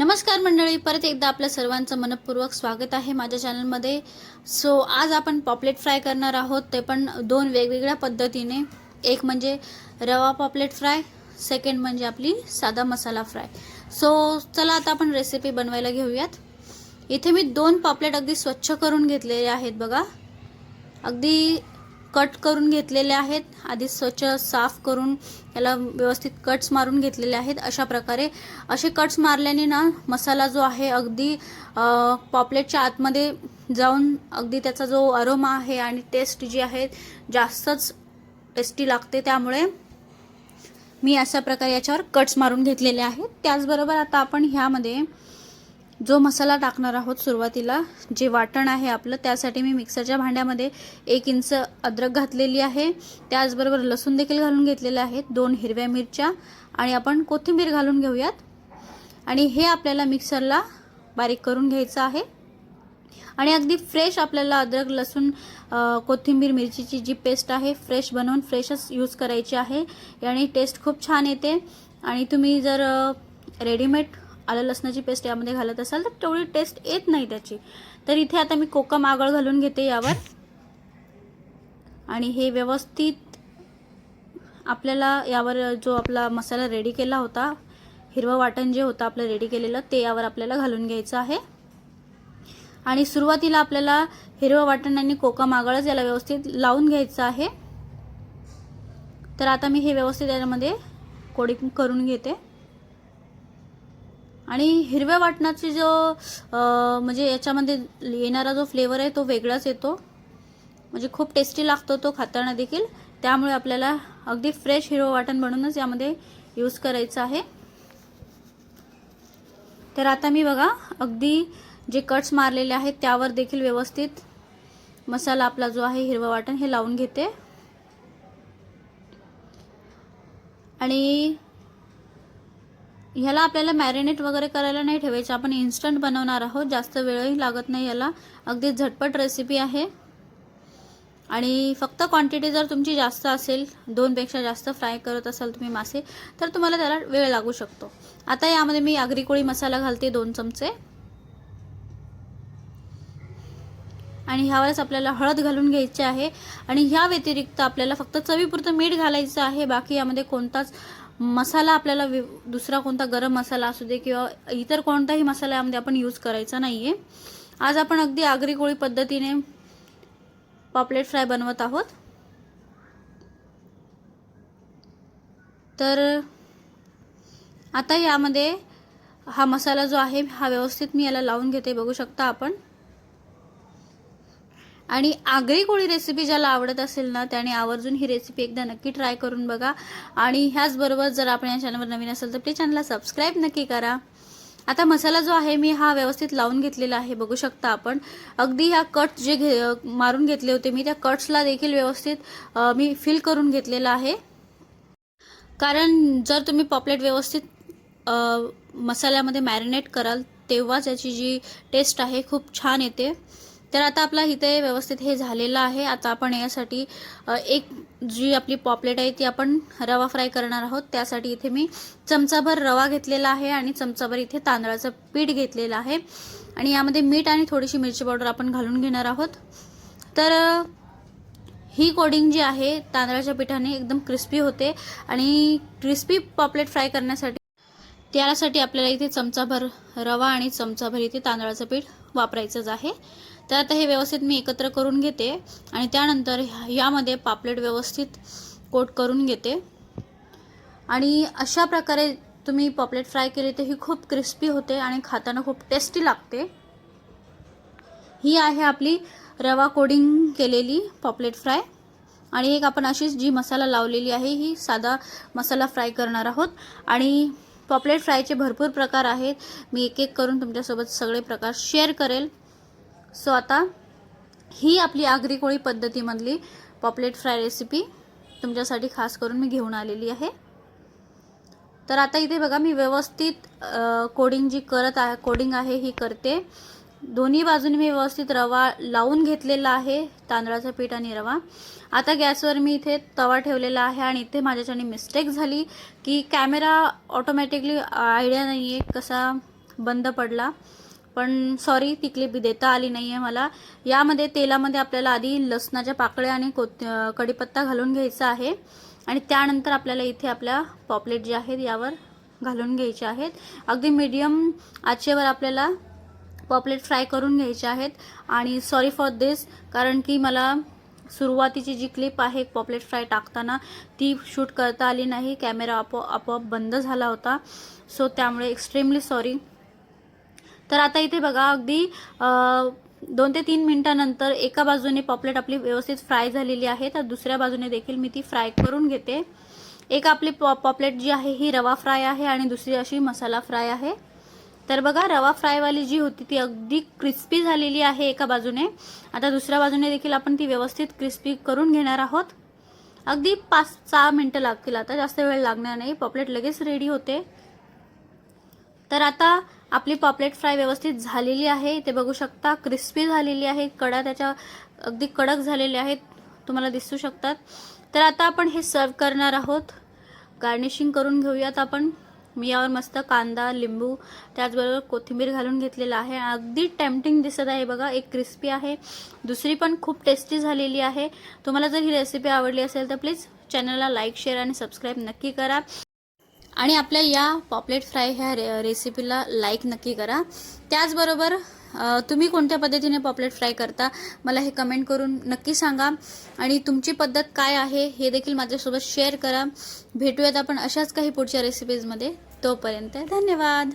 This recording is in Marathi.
नमस्कार मंडळी परत एकदा आपल्या सर्वांचं मनपूर्वक स्वागत आहे माझ्या चॅनलमध्ये. सो आज आपण पॉपलेट फ्राय करणार आहोत. ते पण दोन वेगवेगळ्या पद्धतीने. एक म्हणजे रवा पॉपलेट फ्राय सेकंड म्हणजे आपली साधा मसाला फ्राय. सो चला आता आपण रेसिपी बनवायला घेऊयात. इथे मी दोन पॉपलेट अगदी स्वच्छ करून घेतलेले आहेत बघा. अगदी कट करून घेतलेले आहेत. आधी स्वच्छ साफ करून याला व्यवस्थित कट्स मारून घेतलेले आहेत. अशा प्रकारे असे कट्स मारल्याने ना मसाला जो आहे अगदी पॉपलेटच्या आतमध्ये जाऊन अगदी त्याचा जो अरोमा आहे आणि टेस्ट जी आहे जास्तच टेस्टी लागते. त्यामुळे मी अशा प्रकारे याच्यावर कट्स मारून घेतलेले आहेत. त्याचबरोबर आता आपण ह्यामध्ये जो मसाला टाकणार आहोत सुरुवातीला जे वाटण आहे आपलं त्यासाठी मी मिक्सरच्या भांड्यामध्ये एक इंच अद्रक घातलेली आहे. त्याचबरोबर लसूण देखील घालून घेतलेले आहेत दोन हिरव्या मिरच्या आणि आपण कोथिंबीर घालून घेऊयात. आणि हे आपल्याला मिक्सरला बारीक करून घ्यायचं आहे. आणि अगदी फ्रेश आपल्याला अद्रक लसूण कोथिंबीर मिरचीची जी पेस्ट आहे फ्रेश बनवून फ्रेशच यूज करायची आहे. याने टेस्ट खूप छान येते. आणि तुम्ही जर रेडीमेड आलं लसणाची पेस्ट यामध्ये घालत असाल तर तेवढी टेस्ट येत नाही त्याची. तर इथे आता मी कोकम आगळ घालून घेते यावर. आणि हे व्यवस्थित आपल्याला यावर जो आपला मसाला रेडी केला होता हिरवं वाटण जे होतं आपलं रेडी केलेलं ते यावर आपल्याला घालून घ्यायचं आहे. आणि सुरुवातीला आपल्याला हिरवं वाटण आणि कोकम आगळच याला व्यवस्थित लावून घ्यायचं आहे. तर आता मी हे व्यवस्थित यामध्ये कोडिंग करून घेते. आणि हिरव्या वाटणाची जो म्हणजे याच्यामध्ये येणारा जो फ्लेवर आहे तो वेगळाच येतो. म्हणजे खूप टेस्टी लागतो तो खाताना देखील. त्यामुळे आपल्याला अगदी फ्रेश हिरवं वाटण बनवूनच यामध्ये यूज करायचं आहे. तर आता मी बघा अगदी जे कट्स मारलेले आहेत त्यावर देखील व्यवस्थित मसाला आपला जो आहे हिरवं वाटण हे लावून घेते. आणि ह्याला आपल्याला मॅरिनेट वगैरे करायला नाही ठेवायचं. आपण इन्स्टंट बनवणार आहोत. जास्त वेळही लागत नाही याला. अगदी झटपट रेसिपी आहे. आणि फक्त क्वांटिटी जर तुमची जास्त असेल दोनपेक्षा जास्त फ्राय करत असाल तुम्ही मासे तर तुम्हाला त्याला वेळ लागू शकतो. आता यामध्ये मी आगरी कोळी मसाला घालते दोन चमचे. आणि ह्यावेळेस आपल्याला हळद घालून घ्यायची आहे. आणि ह्या व्यतिरिक्त आपल्याला फक्त चवीपुरतं मीठ घालायचं आहे. बाकी यामध्ये कोणताच मसाला आपल्याला वि- दुसरा कोणता गरम मसाला असू दे किंवा इतर कोणताही मसाला यामध्ये आपण यूज करायचा नाही आहे आज आपण अगदी आगरी कोळी पद्धतीने पॉपलेट फ्राय बनवत आहोत. तर आता यामध्ये हा मसाला जो आहे हा व्यवस्थित मी याला लावून घेते. बघू शकता आपण. आणि आगरी कोळी रेसिपी ज्याला आवडत असेल ना त्याने आवर्जून ही रेसिपी एकदा नक्की ट्राय करून बघा. आणि ह्याचबरोबर जर आपण या चॅनलवर नवीन असेल तर प्लीज चॅनलला सबस्क्राईब नक्की करा. आता मसाला जो आहे मी हा व्यवस्थित लावून घेतलेला आहे बघू शकता आपण. अगदी ह्या कट जे घे मारून घेतले होते मी त्या कट्सला देखील व्यवस्थित मी फिल करून घेतलेला आहे. कारण जर तुम्ही पॉपलेट व्यवस्थित मसाल्यामध्ये मॅरिनेट कराल तेव्हाच याची जी टेस्ट आहे खूप छान येते. तर आता आपला इथे व्यवस्थित हे झालेलं आहे. आता आपण यासाठी एक जी आपली पॉपलेट आहे ती आपण रवा फ्राय करणार आहोत. त्यासाठी इथे मी चमचाभर रवा घेतलेला आहे आणि चमचाभर इथे तांदळाचं पीठ घेतलेलं आहे. आणि यामध्ये मीठ आणि थोडीशी मिरची पावडर आपण घालून घेणार आहोत. तर ही कोडिंग जी आहे तांदळाच्या पिठाने एकदम क्रिस्पी होते. आणि क्रिस्पी पॉपलेट फ्राय करण्यासाठी त्यासाठी आपल्याला इथे चमचाभर रवा आणि चमचाभर इथे तांदळाचं पीठ वापरायचंच आहे. तर आता हे व्यवस्थित मी एकत्र करून घेते आणि त्यानंतर यामध्ये पापलेट व्यवस्थित कोट करून घेते. आणि अशा प्रकारे तुम्ही पॉपलेट फ्राय केली तर ही खूप क्रिस्पी होते आणि खाताना खूप टेस्टी लागते. ही आहे आपली रवा कोडिंग केलेली पॉपलेट फ्राय. आणि एक आपण अशीच जी मसाला लावलेली आहे ही साधा मसाला फ्राय करणार आहोत. आणि पॉपलेट फ्रायचे भरपूर प्रकार आहेत. मी एक एक करून तुमच्यासोबत सगळे प्रकार शेअर करेल. सो आता ही आपली आगरी कोळी पद्धतीमधली पॉपलेट फ्राय रेसिपी तुमच्यासाठी खास करून मी घेऊन आलेली आहे. तर आता इथे बघा मी व्यवस्थित कोडिंग जी करत आहे कोडिंग आहे ही करते. दोन्ही बाजूने मी व्यवस्थित रवा लावून घेतलेला आहे तांदळाचं पीठ आणि रवा. आता गॅसवर मी इथे तवा ठेवलेला आहे आणि इथे माझ्याच्याने मिस्टेक झाली की कॅमेरा ऑटोमॅटिकली आयडिया नाही आहे कसा बंद पडला. पण सॉरी ती क्लिप देता आली नाही आहे मला. यामध्ये तेलामध्ये आपल्याला आधी लसणाच्या पाकळ्या आणि कोथ कढीपत्ता घालून घ्यायचा आहे आणि त्यानंतर आपल्याला इथे आपल्या पॉपलेट जे आहेत यावर घालून घ्यायचे आहेत. अगदी मीडियम आचेवर आपल्याला पॉपलेट फ्राय करून घ्यायचे आहेत. आणि सॉरी फॉर दिस कारण की मला सुरुवातीची जी क्लिप आहे पॉपलेट फ्राय टाकताना ती शूट करता आली नाही. कॅमेरा आपो आपोआप बंद झाला होता. सो त्यामुळे एक्स्ट्रीमली सॉरी तर आता इथे बघा अगदी दोन ते तीन मिनटानंतर एका बाजूने पॉपलेट आपली व्यवस्थित फ्राय झालेली आहे. तर दुसऱ्या बाजूने देखील मी ती फ्राय करून घेते. एक आपली पॉ पॉपलेट जी आहे ही रवा फ्राय आहे आणि दुसरी अशी मसाला फ्राय आहे. तर बघा रवा फ्रायवाली जी होती ती अगदी क्रिस्पी झालेली आहे एका बाजूने. आता दुसऱ्या बाजूने देखील आपण ती व्यवस्थित क्रिस्पी करून घेणार आहोत. अगदी पाच सहा मिनटं लागतील आता जास्त वेळ लागणार नाही. पॉपलेट लगेच रेडी होते. तर आता आपली पॉपलेट फ्राय व्यवस्थित झालेली आहे. ते बघू शकता क्रिस्पी झालेली आहे. कडा त्याच्या अगदी कडक झालेल्या आहेत. तुम्हाला दिसू शकतात. तर आता आपण हे सर्व करणार आहोत. गार्निशिंग करून घेऊयात आपण. मी यावर मस्त कांदा लिंबू त्याचबरोबर कोथिंबीर घालून घेतलेला आहे. अगदी टेम्पटिंग दिसत आहे बघा. एक क्रिस्पी आहे. दुसरी पण खूप टेस्टी झालेली आहे. तुम्हाला जर ही रेसिपी आवडली असेल तर प्लीज चॅनलला लाईक शेअर आणि सबस्क्राईब नक्की करा. आणि आपल्या या पॉपलेट फ्राय ह्या रे रेसिपीला लाईक नक्की करा. त्याचबरोबर तुम्ही कोणत्या पद्धतीने पॉपलेट फ्राय करता? मला हे कमेंट करून नक्की सांगा. आणि तुमची पद्धत काय आहे हे देखील माझ्यासोबत शेअर करा. भेटूयात आपण अशाच काही पुढच्या रेसिपीजमध्ये तोपर्यंत धन्यवाद.